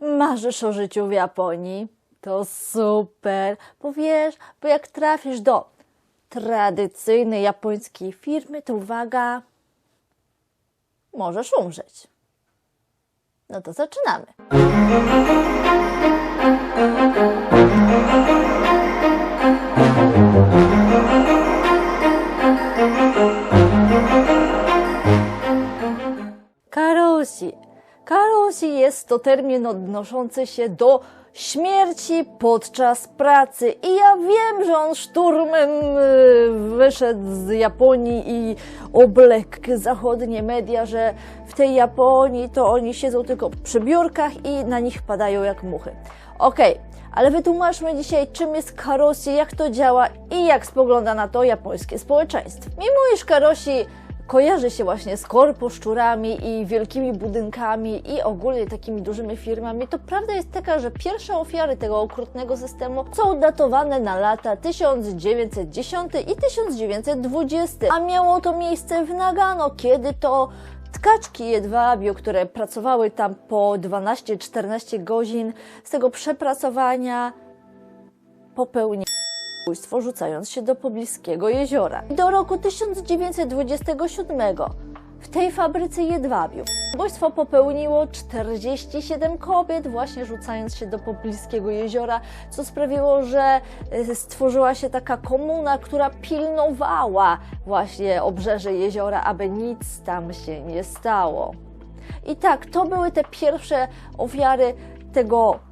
Marzysz o życiu w Japonii? To super, bo wiesz, bo jak trafisz do tradycyjnej japońskiej firmy, to uwaga, możesz umrzeć. No to zaczynamy. Karoshi jest to termin odnoszący się do śmierci podczas pracy. I ja wiem, że on szturmem y, wyszedł z Japonii i oblekł zachodnie media, że w tej Japonii to oni siedzą tylko przy biurkach i na nich padają jak muchy. Okej, ale wytłumaczmy dzisiaj, czym jest karoshi, jak to działa i jak spogląda na to japońskie społeczeństwo. Mimo iż karoshi kojarzy się właśnie z korposzczurami i wielkimi budynkami i ogólnie takimi dużymi firmami, to prawda jest taka, że pierwsze ofiary tego okrutnego systemu są datowane na lata 1910 i 1920, a miało to miejsce w Nagano, kiedy to tkaczki jedwabiu, które pracowały tam po 12-14 godzin, z tego przepracowania popełniły zabójstwo, rzucając się do pobliskiego jeziora. Do roku 1927 w tej fabryce jedwabiu zabójstwo popełniło 47 kobiet, właśnie rzucając się do pobliskiego jeziora, co sprawiło, że e, stworzyła się taka komuna, która pilnowała właśnie obrzeże jeziora, aby nic tam się nie stało. I tak, to były te pierwsze ofiary tego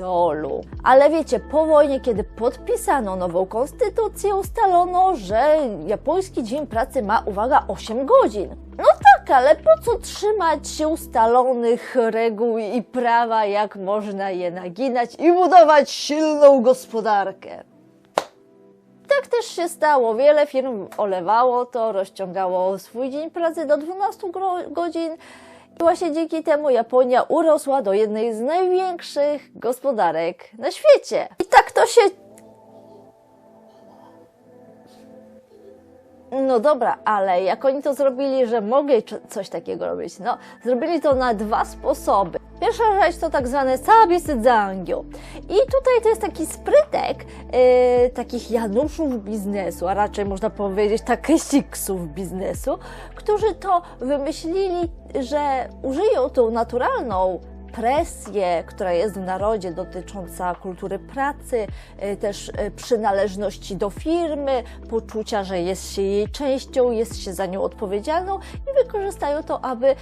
dolu. Ale wiecie, po wojnie, kiedy podpisano nową konstytucję, ustalono, że japoński dzień pracy ma, uwaga, 8 godzin. No tak, ale po co trzymać się ustalonych reguł i prawa, jak można je naginać i budować silną gospodarkę? Tak też się stało. Wiele firm olewało to, rozciągało swój dzień pracy do 12 gro- godzin. Właśnie dzięki temu Japonia urosła do jednej z największych gospodarek na świecie. I tak to się. No dobra, ale jak oni to zrobili, że cz- coś takiego robić? No, zrobili to na dwa sposoby. Pierwsza rzecz to tak zwane sabisydzangyo. I tutaj to jest taki sprytek e, takich Januszów biznesu, a raczej można powiedzieć takesiksów biznesu, którzy to wymyślili, że użyją tą naturalną presję, która jest w narodzie dotycząca kultury pracy, e, też e, przynależności do firmy, poczucia, że jest się jej częścią, jest się za nią odpowiedzialną i wykorzystają to, aby e,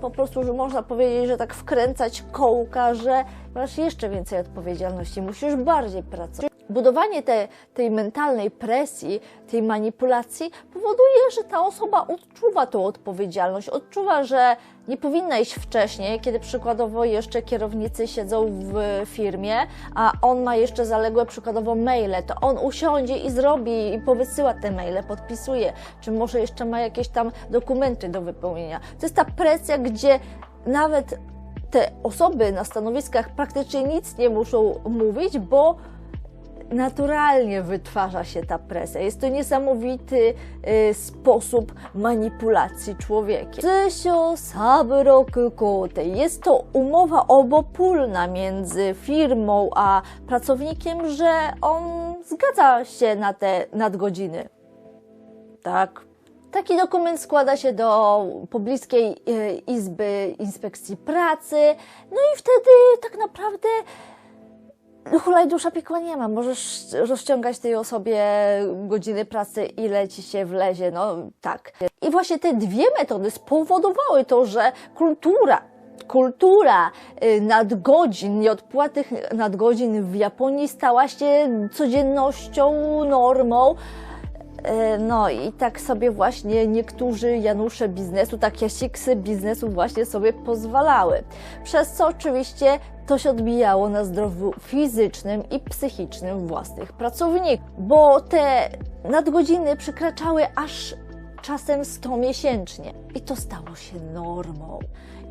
po prostu, że można powiedzieć, że tak wkręcać kołka, że masz jeszcze więcej odpowiedzialności, musisz bardziej pracować. Budowanie te, tej mentalnej presji, tej manipulacji powoduje, że ta osoba odczuwa tą odpowiedzialność, odczuwa, że nie powinna iść wcześniej, kiedy przykładowo jeszcze kierownicy siedzą w firmie, a on ma jeszcze zaległe przykładowo maile, to on usiądzie i zrobi i powysyła te maile, podpisuje, czy może jeszcze ma jakieś tam dokumenty do wypełnienia. To jest ta presja, gdzie nawet te osoby na stanowiskach praktycznie nic nie muszą mówić, bo naturalnie wytwarza się ta presja. Jest to niesamowity y, sposób manipulacji człowiekiem. Zysio Sabroku Kotei. Jest to umowa obopólna między firmą a pracownikiem, że on zgadza się na te nadgodziny. Tak. Taki dokument składa się do pobliskiej e, Izby Inspekcji Pracy, no i wtedy tak naprawdę hulaj dusza piekła nie ma. Możesz rozciągać tej osobie godziny pracy, ile ci się wlezie, no tak. I właśnie te dwie metody spowodowały to, że kultura, kultura y, nadgodzin, nieodpłatnych nadgodzin w Japonii stała się codziennością, normą. E, No i tak sobie właśnie niektórzy Janusze biznesu, tak jasiksy biznesu właśnie sobie pozwalały. Przez co oczywiście to się odbijało na zdrowiu fizycznym i psychicznym własnych pracowników, bo te nadgodziny przekraczały aż czasem 100 miesięcznie. I to stało się normą.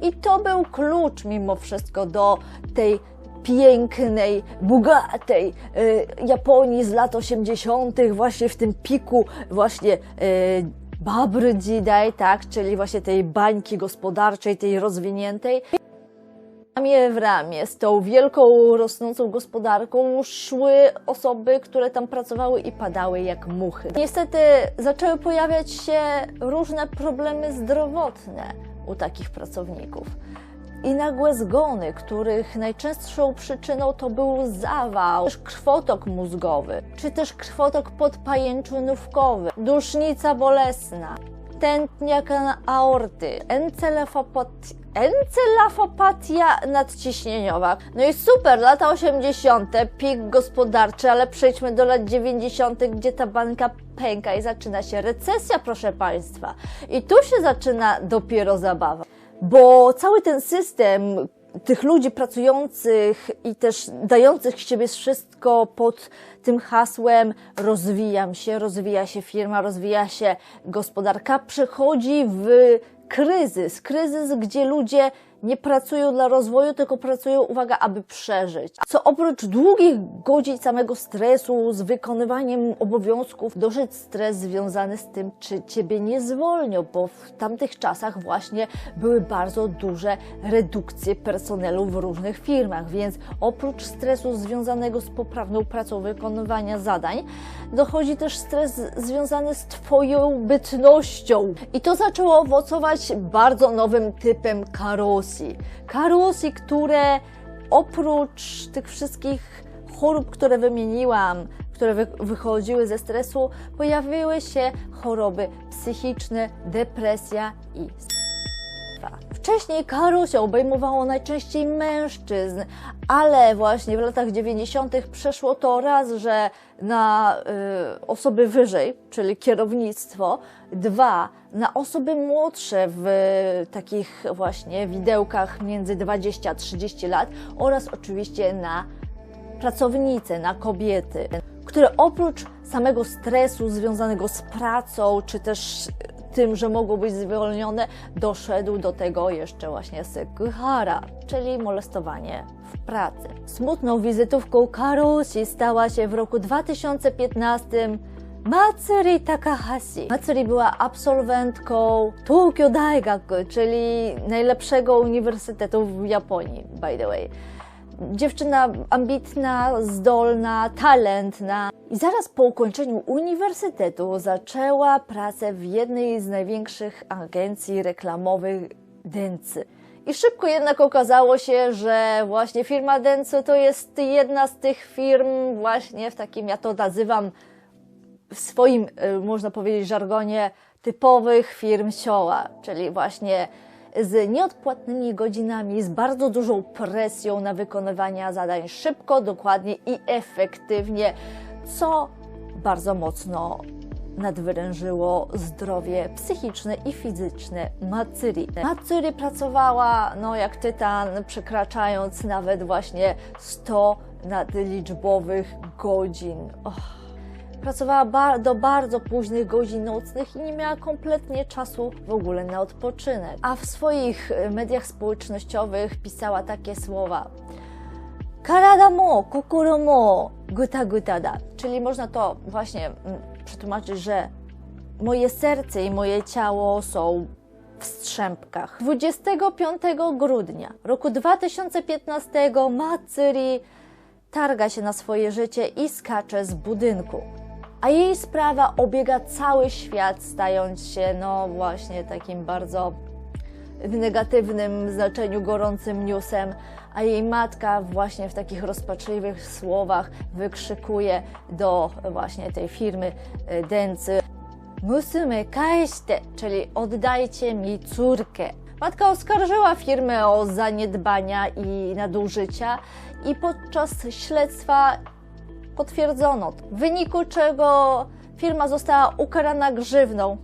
I to był klucz mimo wszystko do tej pięknej, bogatej y, Japonii z lat 80., właśnie w tym piku właśnie y, Babry Jidai, tak, czyli właśnie tej bańki gospodarczej, tej rozwiniętej. Ramię w ramię z tą wielką, rosnącą gospodarką szły osoby, które tam pracowały i padały jak muchy. Niestety zaczęły pojawiać się różne problemy zdrowotne u takich pracowników. I nagłe zgony, których najczęstszą przyczyną to był zawał, też krwotok mózgowy, czy też krwotok podpajęczynówkowy, dusznica bolesna, tętniak aorty, encefalopatia nadciśnieniowa. No i super, lata 80., pik gospodarczy, ale przejdźmy do lat 90., gdzie ta bańka pęka i zaczyna się recesja, proszę Państwa. I tu się zaczyna dopiero zabawa. Bo cały ten system tych ludzi pracujących i też dających siebie wszystko pod tym hasłem rozwijam się, rozwija się firma, rozwija się gospodarka, przechodzi w kryzys. Kryzys, gdzie ludzie nie pracują dla rozwoju, tylko pracują, uwaga, aby przeżyć. Co oprócz długich godzin samego stresu z wykonywaniem obowiązków, doszedł stres związany z tym, czy ciebie nie zwolnią, bo w tamtych czasach właśnie były bardzo duże redukcje personelu w różnych firmach, więc oprócz stresu związanego z poprawną pracą wykonywania zadań, dochodzi też stres związany z Twoją bytnością. I to zaczęło owocować bardzo nowym typem Karosi, które oprócz tych wszystkich chorób, które wymieniłam, które wy wychodziły ze stresu, pojawiły się choroby psychiczne, depresja i Wcześniej karusia obejmowało najczęściej mężczyzn, ale właśnie w latach 90. przeszło to raz, że na y, osoby wyżej, czyli kierownictwo, dwa na osoby młodsze w y, takich właśnie widełkach między 20 a 30 lat oraz oczywiście na pracownice, na kobiety, które oprócz samego stresu związanego z pracą, czy też tym, że mogą być zwolnione, doszedł do tego jeszcze właśnie Sekuhara, czyli molestowanie w pracy. Smutną wizytówką Karusi stała się w roku 2015 Matsuri Takahashi. Matsuri była absolwentką Tokyo Daigaku, czyli najlepszego uniwersytetu w Japonii, by the way. Dziewczyna ambitna, zdolna, talentna. I zaraz po ukończeniu uniwersytetu zaczęła pracę w jednej z największych agencji reklamowych Dentsu. I szybko jednak okazało się, że właśnie firma Dentsu to jest jedna z tych firm właśnie w takim, ja to nazywam w swoim, y, można powiedzieć, żargonie typowych firm sioła, czyli właśnie z nieodpłatnymi godzinami, z bardzo dużą presją na wykonywanie zadań szybko, dokładnie i efektywnie, co bardzo mocno nadwyrężyło zdrowie psychiczne i fizyczne Matsuri. Matsuri pracowała no, jak tytan, przekraczając nawet właśnie 100 nadliczbowych godzin. Oh. Pracowała bar do bardzo późnych godzin nocnych i nie miała kompletnie czasu w ogóle na odpoczynek. A w swoich mediach społecznościowych pisała takie słowa: Karada mo, kokoro mo, guta guta da. Czyli można to właśnie mm, przetłumaczyć, że moje serce i moje ciało są w strzępkach. 25 grudnia roku 2015 Matsuri targa się na swoje życie i skacze z budynku. A jej sprawa obiega cały świat, stając się, no właśnie, takim bardzo w negatywnym znaczeniu gorącym newsem, a jej matka właśnie w takich rozpaczliwych słowach wykrzykuje do właśnie tej firmy e, Dęcy Musume kaeście, czyli oddajcie mi córkę. Matka oskarżyła firmę o zaniedbania i nadużycia i podczas śledztwa potwierdzono, w wyniku czego firma została ukarana grzywną,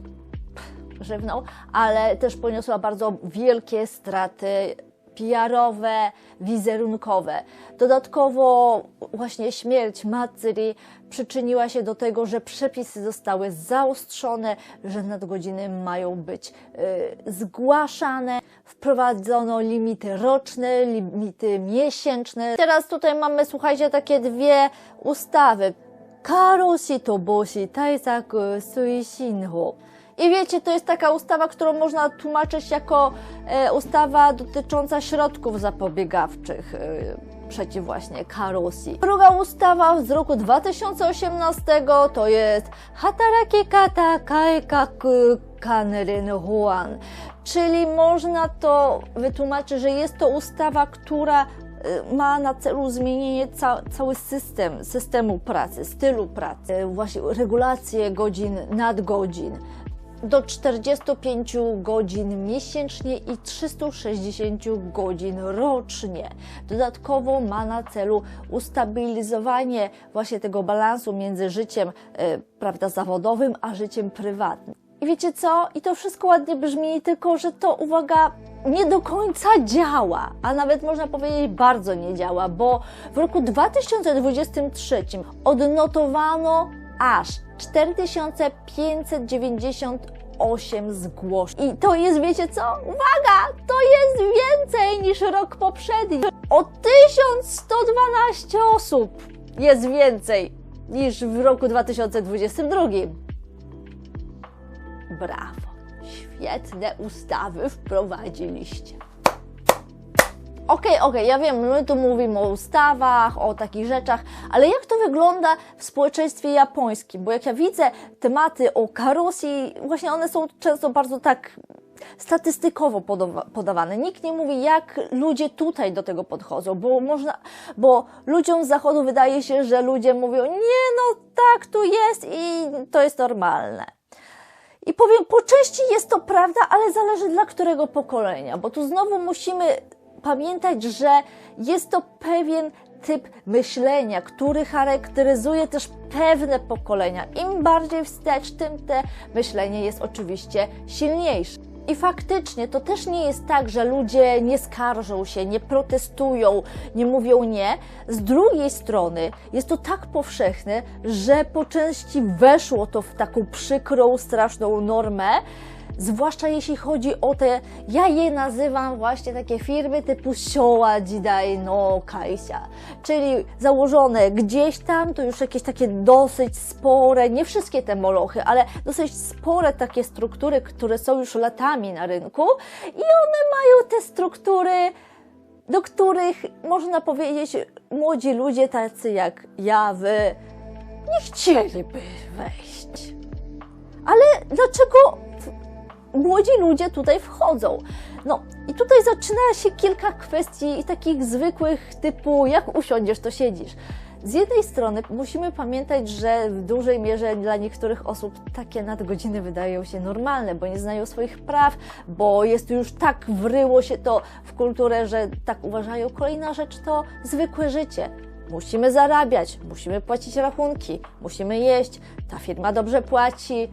grzywną, ale też poniosła bardzo wielkie straty PR-owe, wizerunkowe. Dodatkowo właśnie śmierć Matsuri przyczyniła się do tego, że przepisy zostały zaostrzone, że nadgodziny mają być y, zgłaszane, wprowadzono limity roczne, limity miesięczne. Teraz tutaj mamy, słuchajcie, takie dwie ustawy. Karoshi to boshi taisaku suishinho. I wiecie, to jest taka ustawa, którą można tłumaczyć jako e, ustawa dotycząca środków zapobiegawczych. Przeciw właśnie karusji. Druga ustawa z roku 2018 to jest Hataraki kata kaikaku kanerin huan, czyli można to wytłumaczyć, że jest to ustawa, która y, ma na celu zmienienie ca cały system, systemu pracy, stylu pracy, właśnie regulację godzin, nadgodzin do 45 godzin miesięcznie i 360 godzin rocznie. Dodatkowo ma na celu ustabilizowanie właśnie tego balansu między życiem e, prawda, zawodowym a życiem prywatnym. I wiecie co? I to wszystko ładnie brzmi, tylko że to, uwaga, nie do końca działa, a nawet można powiedzieć bardzo nie działa, bo w roku 2023 odnotowano aż 4598 zgłoszeń. I to jest, wiecie co? Uwaga! To jest więcej niż rok poprzedni. O 1112 osób jest więcej niż w roku 2022. Brawo! Świetne ustawy wprowadziliście. Okej, okay, okej, okay, ja wiem, my tu mówimy o ustawach, o takich rzeczach, ale jak to wygląda w społeczeństwie japońskim? Bo jak ja widzę tematy o karusji, właśnie one są często bardzo tak statystykowo podawane. Nikt nie mówi, jak ludzie tutaj do tego podchodzą, bo można, bo ludziom z zachodu wydaje się, że ludzie mówią, nie no, tak tu jest i to jest normalne. I powiem, po części jest to prawda, ale zależy dla którego pokolenia, bo tu znowu musimy pamiętać, że jest to pewien typ myślenia, który charakteryzuje też pewne pokolenia. Im bardziej wstecz, tym te myślenie jest oczywiście silniejsze. I faktycznie to też nie jest tak, że ludzie nie skarżą się, nie protestują, nie mówią nie. Z drugiej strony jest to tak powszechne, że po części weszło to w taką przykrą, straszną normę, zwłaszcza jeśli chodzi o te, ja je nazywam właśnie takie firmy typu Sioła Jidai no Kaisia, czyli założone gdzieś tam, to już jakieś takie dosyć spore, nie wszystkie te molochy, ale dosyć spore takie struktury, które są już latami na rynku i one mają te struktury, do których można powiedzieć młodzi ludzie tacy jak ja, wy, nie chcieliby wejść. Ale dlaczego młodzi ludzie tutaj wchodzą. No i tutaj zaczyna się kilka kwestii takich zwykłych typu jak usiądziesz, to siedzisz. Z jednej strony musimy pamiętać, że w dużej mierze dla niektórych osób takie nadgodziny wydają się normalne, bo nie znają swoich praw, bo jest już tak wryło się to w kulturę, że tak uważają. Kolejna rzecz to zwykłe życie. Musimy zarabiać, musimy płacić rachunki, musimy jeść, ta firma dobrze płaci,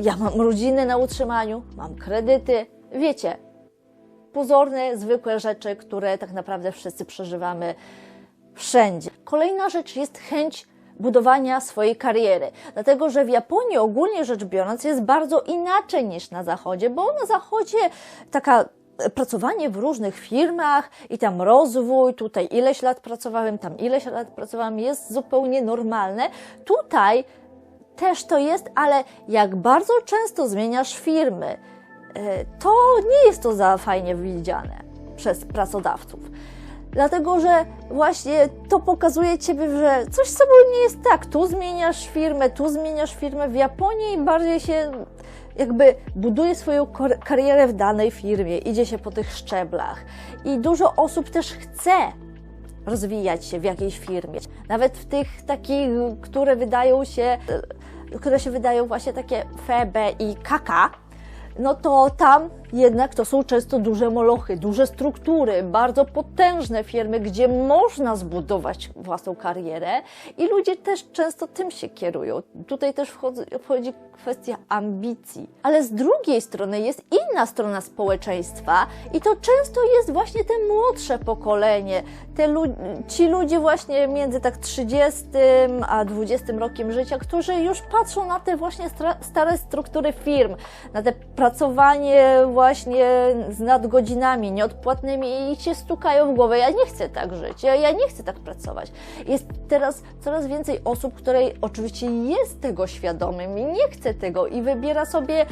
ja mam rodzinę na utrzymaniu, mam kredyty. Wiecie, pozorne, zwykłe rzeczy, które tak naprawdę wszyscy przeżywamy wszędzie. Kolejna rzecz jest chęć budowania swojej kariery. Dlatego, że w Japonii ogólnie rzecz biorąc jest bardzo inaczej niż na Zachodzie, bo na Zachodzie taka pracowanie w różnych firmach i tam rozwój, tutaj ileś lat pracowałem, tam ileś lat pracowałem, jest zupełnie normalne. Tutaj też to jest, ale jak bardzo często zmieniasz firmy, e, to nie jest to za fajnie widziane przez pracodawców. Dlatego, że właśnie to pokazuje Ciebie, że coś z sobą nie jest tak. Tu zmieniasz firmę, tu zmieniasz firmę. W Japonii bardziej się jakby buduje swoją karierę w danej firmie, idzie się po tych szczeblach. I dużo osób też chce rozwijać się w jakiejś firmie. Nawet w tych takich, które wydają się które się wydają właśnie takie febe i kaka, no to tam jednak to są często duże molochy, duże struktury, bardzo potężne firmy, gdzie można zbudować własną karierę i ludzie też często tym się kierują. Tutaj też wchodzi, kwestia ambicji. Ale z drugiej strony jest inna strona społeczeństwa i to często jest właśnie te młodsze pokolenie, te lu ci ludzie właśnie między tak 30 a 20 rokiem życia, którzy już patrzą na te właśnie stare struktury firm, na te pracowanie właśnie z nadgodzinami nieodpłatnymi i się stukają w głowę. Ja nie chcę tak żyć, ja, ja nie chcę tak pracować. Jest teraz coraz więcej osób, której oczywiście jest tego świadomym i nie chce tego i wybiera sobie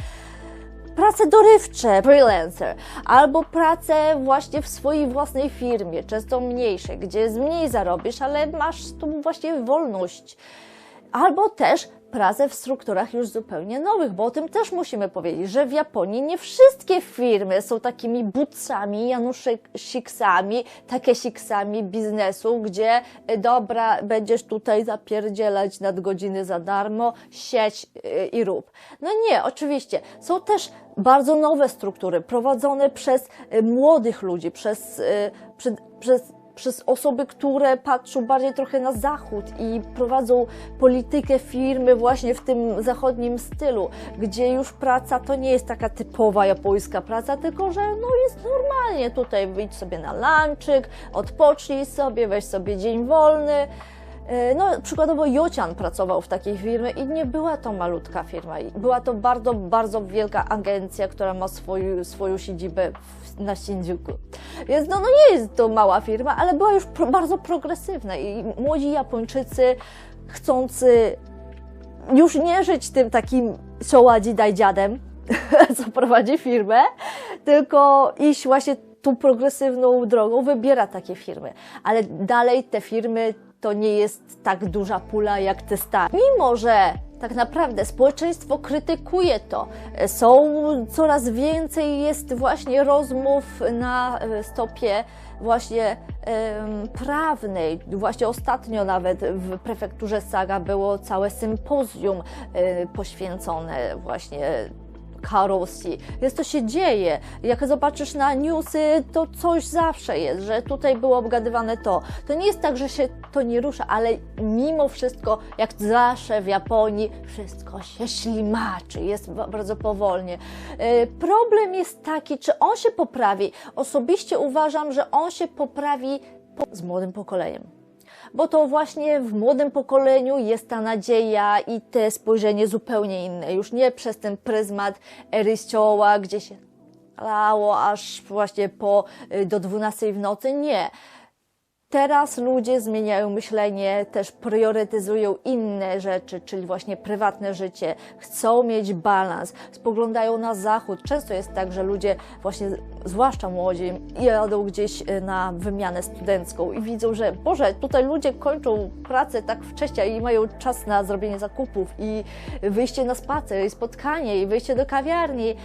prace dorywcze, freelancer, albo pracę właśnie w swojej własnej firmie, często mniejszej, gdzie mniej zarobisz, ale masz tu właśnie wolność. Albo też pracę w strukturach już zupełnie nowych, bo o tym też musimy powiedzieć, że w Japonii nie wszystkie firmy są takimi butcami, janusiksami, takesiksami biznesu, gdzie y, dobra, będziesz tutaj zapierdzielać nadgodziny za darmo, sieć y, i rób. No nie, oczywiście. Są też bardzo nowe struktury, prowadzone przez y, młodych ludzi, przez, przez, przez przez osoby, które patrzą bardziej trochę na zachód i prowadzą politykę firmy właśnie w tym zachodnim stylu, gdzie już praca to nie jest taka typowa japońska praca, tylko że no jest normalnie tutaj wyjdź sobie na lunchik, odpocznij sobie, weź sobie dzień wolny. E, No, przykładowo Jocian pracował w takiej firmie i nie była to malutka firma. Była to bardzo, bardzo wielka agencja, która ma swoją, swoją siedzibę w, na Shinjuku. Więc no, no nie jest to mała firma, ale była już pro, bardzo progresywna i młodzi Japończycy chcący już nie żyć tym takim soładzi daj dziadem, co prowadzi firmę, tylko iść właśnie tą progresywną drogą, wybiera takie firmy. Ale dalej te firmy to nie jest tak duża pula jak te stare. Mimo, że tak naprawdę społeczeństwo krytykuje to, są coraz więcej jest właśnie rozmów na e, stopie właśnie prawnej. Właśnie ostatnio nawet w prefekturze Saga było całe sympozjum e, poświęcone właśnie Karosji. Więc to się dzieje. Jak zobaczysz na newsy, to coś zawsze jest, że tutaj było obgadywane to. To nie jest tak, że się to nie rusza, ale mimo wszystko, jak zawsze w Japonii, wszystko się ślimaczy, jest ba- bardzo powolnie. Yy, Problem jest taki, czy on się poprawi. Osobiście uważam, że on się poprawi po- z młodym pokoleniem bo to właśnie w młodym pokoleniu jest ta nadzieja i te spojrzenie zupełnie inne. Już nie przez ten pryzmat ery z cioła, gdzie się lało aż właśnie po y, do 12 w nocy. Nie. Teraz ludzie zmieniają myślenie, też priorytetyzują inne rzeczy, czyli właśnie prywatne życie, chcą mieć balans, spoglądają na zachód. Często jest tak, że ludzie, właśnie zwłaszcza młodzi, jadą gdzieś y, na wymianę studencką i widzą, że Boże, tutaj ludzie kończą pracę tak wcześnie i mają czas na zrobienie zakupów i wyjście na spacer, i spotkanie, i wyjście do kawiarni.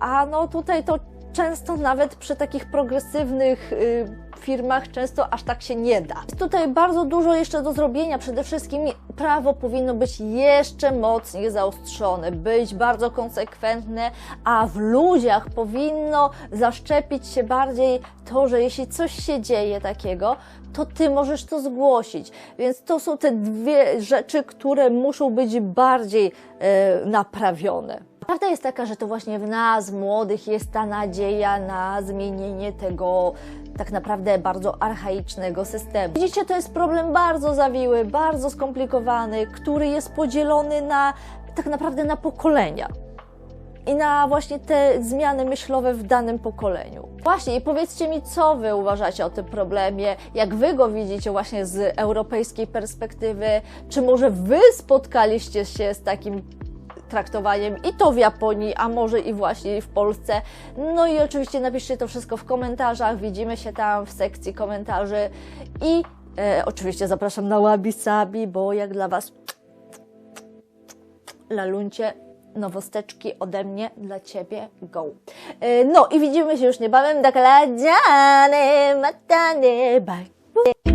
A no tutaj to często nawet przy takich progresywnych y, firmach często aż tak się nie da. Jest tutaj bardzo dużo jeszcze do zrobienia. Przede wszystkim prawo powinno być jeszcze mocniej zaostrzone, być bardzo konsekwentne, a w ludziach powinno zaszczepić się bardziej to, że jeśli coś się dzieje takiego, to ty możesz to zgłosić. Więc to są te dwie rzeczy, które muszą być bardziej e, naprawione. Prawda jest taka, że to właśnie w nas, młodych, jest ta nadzieja na zmienienie tego tak naprawdę bardzo archaicznego systemu. Widzicie, to jest problem bardzo zawiły, bardzo skomplikowany, który jest podzielony na tak naprawdę na pokolenia i na właśnie te zmiany myślowe w danym pokoleniu. Właśnie, i powiedzcie mi, co wy uważacie o tym problemie, jak wy go widzicie właśnie z europejskiej perspektywy, czy może wy spotkaliście się z takim traktowaniem i to w Japonii, a może i właśnie w Polsce. No i oczywiście napiszcie to wszystko w komentarzach, widzimy się tam w sekcji komentarzy i e, oczywiście zapraszam na Wabi Sabi, bo jak dla Was laluncie nowosteczki ode mnie dla Ciebie, go. E, No i widzimy się już niebawem, dakaladziane, matane, bye.